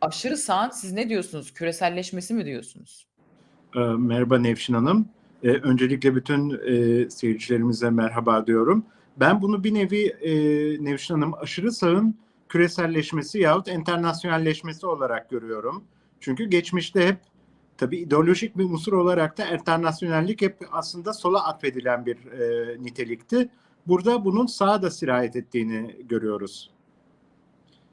Aşırı sağın siz ne diyorsunuz? Küreselleşmesi mi diyorsunuz? Ee, Merhaba Nevşin Hanım. Ee, öncelikle bütün e, seyircilerimize merhaba diyorum. Ben bunu bir nevi e, Nevşin Hanım aşırı sağın küreselleşmesi yahut internasyonelleşmesi olarak görüyorum. Çünkü geçmişte hep tabii ideolojik bir unsur olarak da internasyonellik hep aslında sola atfedilen bir e, nitelikti. Burada bunun sağa da sirayet ettiğini görüyoruz.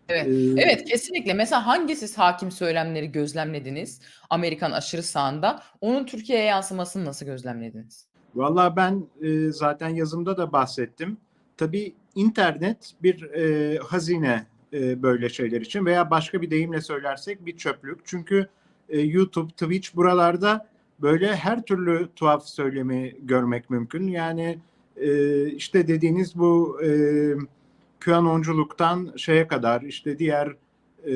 Evet. Ee, Evet, kesinlikle. Mesela hangi siz hakim söylemleri gözlemlediniz Amerikan aşırı sağında? Onun Türkiye'ye yansımasını nasıl gözlemlediniz? Vallahi ben e, zaten yazımda da bahsettim. Tabii internet bir e, hazine e, böyle şeyler için veya başka bir deyimle söylersek bir çöplük. Çünkü e, YouTube, Twitch buralarda böyle her türlü tuhaf söylemi görmek mümkün. Yani e, işte dediğiniz bu e, QAnonculuktan şeye kadar işte diğer e,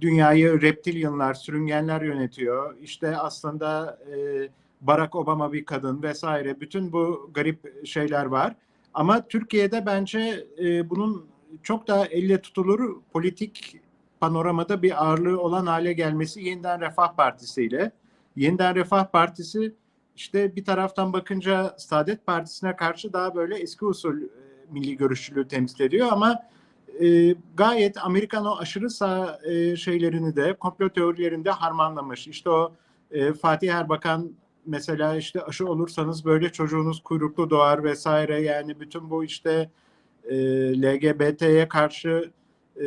dünyayı reptilyanlar, sürüngenler yönetiyor. İşte aslında e, Barack Obama bir kadın vesaire bütün bu garip şeyler var. Ama Türkiye'de bence e, bunun çok daha elle tutulur politik panoramada bir ağırlığı olan hale gelmesi Yeniden Refah Partisi ile. Yeniden Refah Partisi işte bir taraftan bakınca Saadet Partisi'ne karşı daha böyle eski usul milli görüşçülüğü temsil ediyor ama e, gayet Amerikan o aşırı sağ e, şeylerini de komplo teorilerinde harmanlamış. İşte o e, Fatih Erbakan mesela işte aşı olursanız böyle çocuğunuz kuyruklu doğar vesaire yani bütün bu işte e, LGBT'ye karşı e,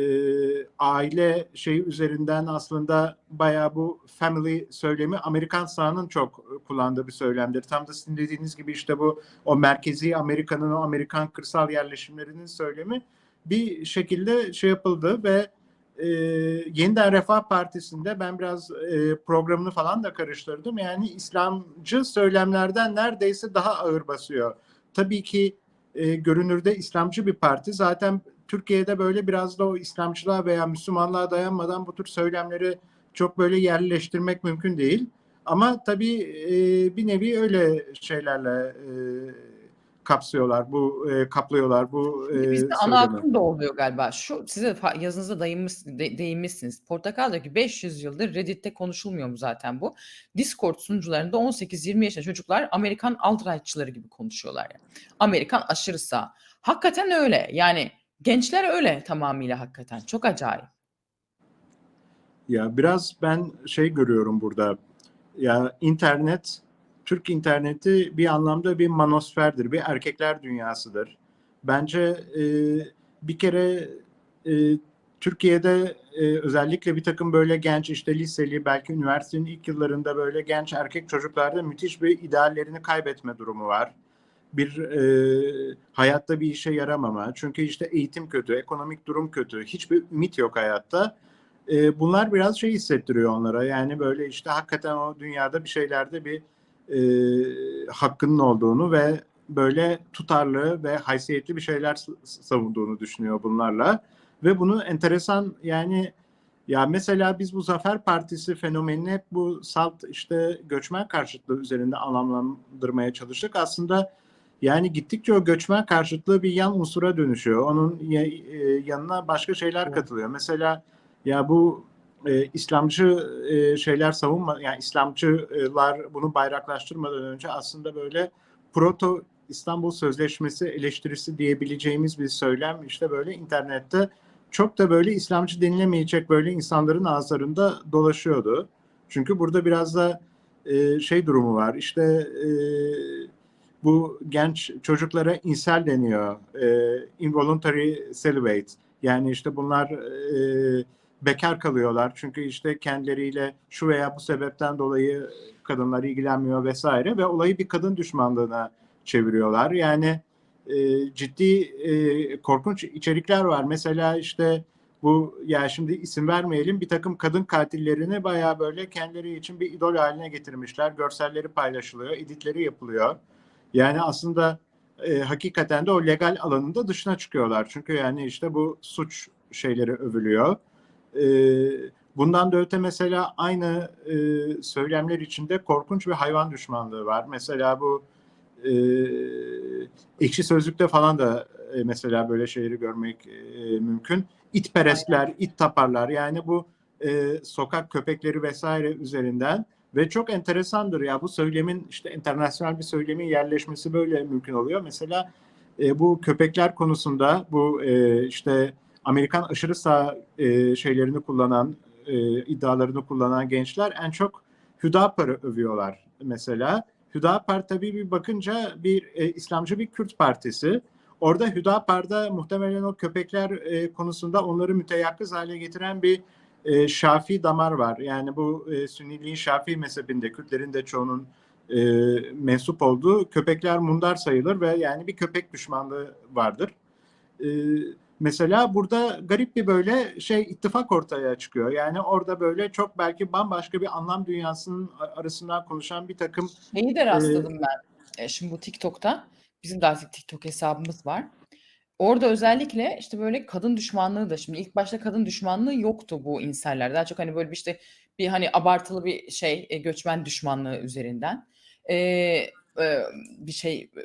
aile şeyi üzerinden aslında bayağı bu family söylemi Amerikan sağının çok kullandığı bir söylemdir. Tam da sizin dediğiniz gibi işte bu o merkezi Amerika'nın o Amerikan kırsal yerleşimlerinin söylemi bir şekilde şey yapıldı ve e, Yeniden Refah Partisi'nde ben biraz e, programını falan da karıştırdım. Yani İslamcı söylemlerden neredeyse daha ağır basıyor. Tabii ki e, görünürde İslamcı bir parti. Zaten Türkiye'de böyle biraz da o İslamcılığa veya Müslümanlığa dayanmadan bu tür söylemleri çok böyle yerleştirmek mümkün değil. Ama tabii e, bir nevi öyle şeylerle e, kapsıyorlar, bu e, kaplıyorlar bu e, Bizde ana akım da oluyor galiba. Şu size yazınızda dayınmış, de- değinmişsiniz. Portakal'daki 500 yıldır Reddit'te konuşulmuyor mu zaten bu? Discord sunucularında 18-20 yaşında çocuklar Amerikan alt-rightçıları gibi konuşuyorlar. Yani. Amerikan aşırı sağ. Hakikaten öyle. Yani gençler öyle tamamıyla hakikaten. Çok acayip. Ya biraz ben şey görüyorum burada. Ya internet, Türk interneti bir anlamda bir manosferdir, bir erkekler dünyasıdır. Bence e, bir kere e, Türkiye'de e, özellikle bir takım böyle genç işte liseli belki üniversitenin ilk yıllarında böyle genç erkek çocuklarda müthiş bir ideallerini kaybetme durumu var. Bir e, hayatta bir işe yaramama. Çünkü işte eğitim kötü, ekonomik durum kötü, hiçbir ümit yok hayatta e, bunlar biraz şey hissettiriyor onlara. Yani böyle işte hakikaten o dünyada bir şeylerde bir e, hakkının olduğunu ve böyle tutarlı ve haysiyetli bir şeyler savunduğunu düşünüyor bunlarla. Ve bunu enteresan yani ya mesela biz bu Zafer Partisi fenomenini hep bu salt işte göçmen karşıtlığı üzerinde anlamlandırmaya çalıştık. Aslında yani gittikçe o göçmen karşıtlığı bir yan unsura dönüşüyor. Onun e, yanına başka şeyler katılıyor. Mesela ya bu e, İslamcı e, şeyler savunma, yani İslamcılar bunu bayraklaştırmadan önce aslında böyle proto İstanbul Sözleşmesi eleştirisi diyebileceğimiz bir söylem işte böyle internette çok da böyle İslamcı denilemeyecek böyle insanların ağızlarında dolaşıyordu. Çünkü burada biraz da e, şey durumu var. İşte e, bu genç çocuklara insel deniyor. E, involuntary celibate. Yani işte bunlar e, bekar kalıyorlar. Çünkü işte kendileriyle şu veya bu sebepten dolayı kadınlar ilgilenmiyor vesaire ve olayı bir kadın düşmanlığına çeviriyorlar. Yani e, ciddi e, korkunç içerikler var. Mesela işte bu ya şimdi isim vermeyelim bir takım kadın katillerini bayağı böyle kendileri için bir idol haline getirmişler. Görselleri paylaşılıyor, editleri yapılıyor. Yani aslında e, hakikaten de o legal alanında dışına çıkıyorlar. Çünkü yani işte bu suç şeyleri övülüyor. E, bundan da öte mesela aynı e, söylemler içinde korkunç bir hayvan düşmanlığı var. Mesela bu e, ekşi sözlükte falan da e, mesela böyle şeyleri görmek e, mümkün. itperestler, it taparlar. Yani bu e, sokak köpekleri vesaire üzerinden ve çok enteresandır ya bu söylemin işte internasyonel bir söylemin yerleşmesi böyle mümkün oluyor. Mesela e, bu köpekler konusunda bu e, işte Amerikan aşırı sağ e, şeylerini kullanan e, iddialarını kullanan gençler en çok Hüdapar'ı övüyorlar mesela. Hüdapar tabii bir bakınca bir e, İslamcı bir Kürt partisi. Orada Hüdapar'da muhtemelen o köpekler e, konusunda onları müteyakkız hale getiren bir e, Şafii damar var. Yani bu e, Sünniliğin Şafii mezhebinde Kürtlerin de çoğunun e, mensup olduğu köpekler mundar sayılır ve yani bir köpek düşmanlığı vardır. E, mesela burada garip bir böyle şey ittifak ortaya çıkıyor. Yani orada böyle çok belki bambaşka bir anlam dünyasının arasından konuşan bir takım Şeyi de rastladım ben. E, şimdi bu TikTok'ta bizim de artık TikTok hesabımız var. Orada özellikle işte böyle kadın düşmanlığı da şimdi ilk başta kadın düşmanlığı yoktu bu inserler. Daha çok hani böyle bir işte bir hani abartılı bir şey e, göçmen düşmanlığı üzerinden e, e, bir şey e,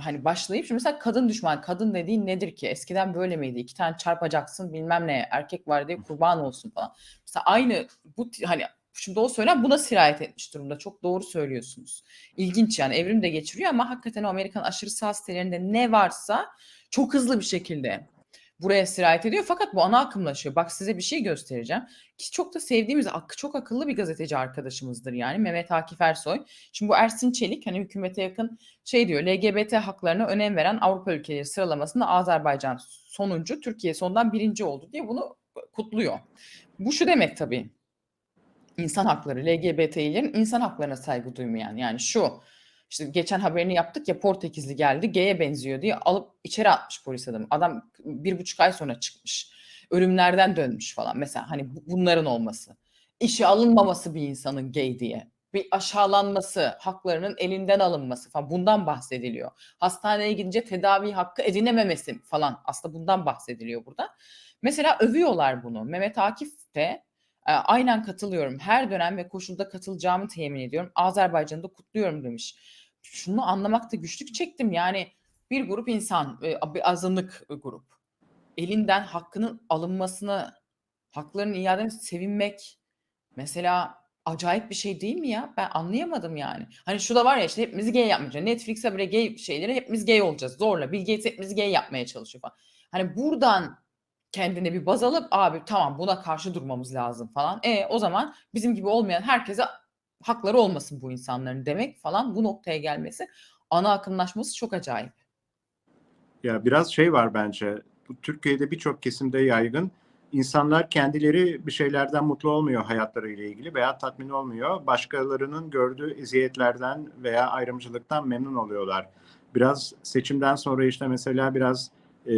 hani başlayıp şimdi mesela kadın düşman kadın dediğin nedir ki? Eskiden böyle miydi? İki tane çarpacaksın bilmem ne erkek var diye kurban olsun falan. Mesela aynı bu hani şimdi o söylem buna sirayet etmiş durumda. Çok doğru söylüyorsunuz. İlginç yani evrim de geçiriyor ama hakikaten o Amerikan aşırı sağ sitelerinde ne varsa çok hızlı bir şekilde buraya sirayet ediyor. Fakat bu ana akımlaşıyor. Bak size bir şey göstereceğim. Ki çok da sevdiğimiz, çok akıllı bir gazeteci arkadaşımızdır yani Mehmet Akif Ersoy. Şimdi bu Ersin Çelik hani hükümete yakın şey diyor LGBT haklarına önem veren Avrupa ülkeleri sıralamasında Azerbaycan sonuncu, Türkiye sondan birinci oldu diye bunu kutluyor. Bu şu demek tabii. İnsan hakları, LGBT'lerin insan haklarına saygı duymayan yani şu işte geçen haberini yaptık ya Portekizli geldi gay'e benziyor diye alıp içeri atmış polis adamı. Adam bir buçuk ay sonra çıkmış. Ölümlerden dönmüş falan. Mesela hani bu- bunların olması. İşe alınmaması bir insanın gay diye. Bir aşağılanması, haklarının elinden alınması falan bundan bahsediliyor. Hastaneye gidince tedavi hakkı edinememesi falan aslında bundan bahsediliyor burada. Mesela övüyorlar bunu. Mehmet Akif de e, aynen katılıyorum. Her dönem ve koşulda katılacağımı temin ediyorum. Azerbaycan'ı da kutluyorum demiş. Şunu anlamakta güçlük çektim. Yani bir grup insan, e, bir azınlık grup. Elinden hakkının alınmasını, haklarının iadesine sevinmek mesela acayip bir şey değil mi ya? Ben anlayamadım yani. Hani şu da var ya işte hepimizi gay yapmayacağız. Netflix'e bile gay şeyleri hepimiz gay olacağız. Zorla. Bill Gates hepimizi gay yapmaya çalışıyor falan. Hani buradan kendine bir baz alıp abi tamam buna karşı durmamız lazım falan. E o zaman bizim gibi olmayan herkese hakları olmasın bu insanların demek falan bu noktaya gelmesi ana akımlaşması çok acayip. Ya biraz şey var bence. Türkiye'de birçok kesimde yaygın. İnsanlar kendileri bir şeylerden mutlu olmuyor hayatlarıyla ilgili veya tatmin olmuyor. Başkalarının gördüğü eziyetlerden veya ayrımcılıktan memnun oluyorlar. Biraz seçimden sonra işte mesela biraz e,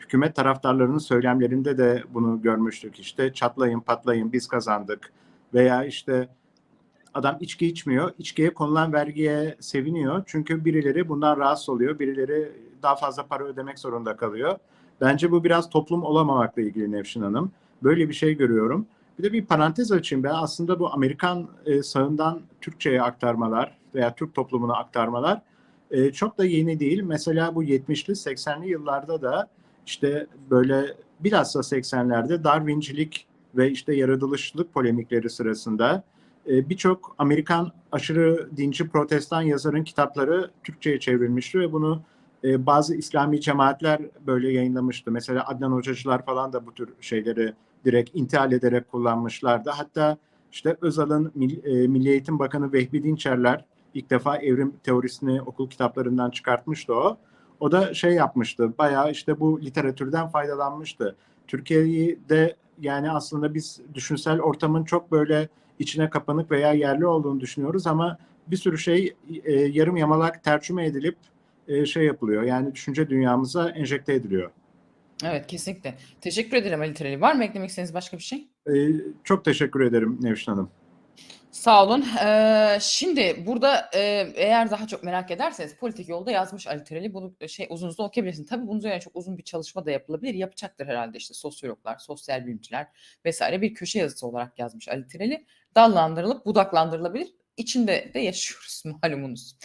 hükümet taraftarlarının söylemlerinde de bunu görmüştük. İşte çatlayın patlayın biz kazandık veya işte adam içki içmiyor. İçkiye konulan vergiye seviniyor. Çünkü birileri bundan rahatsız oluyor. Birileri daha fazla para ödemek zorunda kalıyor. Bence bu biraz toplum olamamakla ilgili Nevşin Hanım. Böyle bir şey görüyorum. Bir de bir parantez açayım ben. Aslında bu Amerikan e, sağından Türkçe'ye aktarmalar veya Türk toplumuna aktarmalar e, çok da yeni değil. Mesela bu 70'li 80'li yıllarda da işte böyle bilhassa 80'lerde Darwincilik ve işte yaratılışçılık polemikleri sırasında birçok Amerikan aşırı dinci protestan yazarın kitapları Türkçe'ye çevrilmişti ve bunu e, bazı İslami cemaatler böyle yayınlamıştı. Mesela Adnan Hocacılar falan da bu tür şeyleri direkt intihal ederek kullanmışlardı. Hatta işte Özal'ın e, Milli Eğitim Bakanı Vehbi Dinçerler ilk defa evrim teorisini okul kitaplarından çıkartmıştı o. O da şey yapmıştı. Bayağı işte bu literatürden faydalanmıştı. Türkiye'de yani aslında biz düşünsel ortamın çok böyle içine kapanık veya yerli olduğunu düşünüyoruz ama bir sürü şey e, yarım yamalak tercüme edilip e, şey yapılıyor. Yani düşünce dünyamıza enjekte ediliyor. Evet kesinlikle. Teşekkür ederim Ali Tereli. Var mı eklemek istediğiniz başka bir şey? E, çok teşekkür ederim Nevşin Hanım. Sağ olun. Ee, şimdi burada e, eğer daha çok merak ederseniz politik yolda yazmış Ali Tereli. Bunu e, şey uzun uzun okuyabilirsiniz. Tabii bunun üzerine çok uzun bir çalışma da yapılabilir. Yapacaktır herhalde işte sosyologlar, sosyal bilimciler vesaire bir köşe yazısı olarak yazmış Ali Tereli. Dallandırılıp budaklandırılabilir. İçinde de yaşıyoruz malumunuz.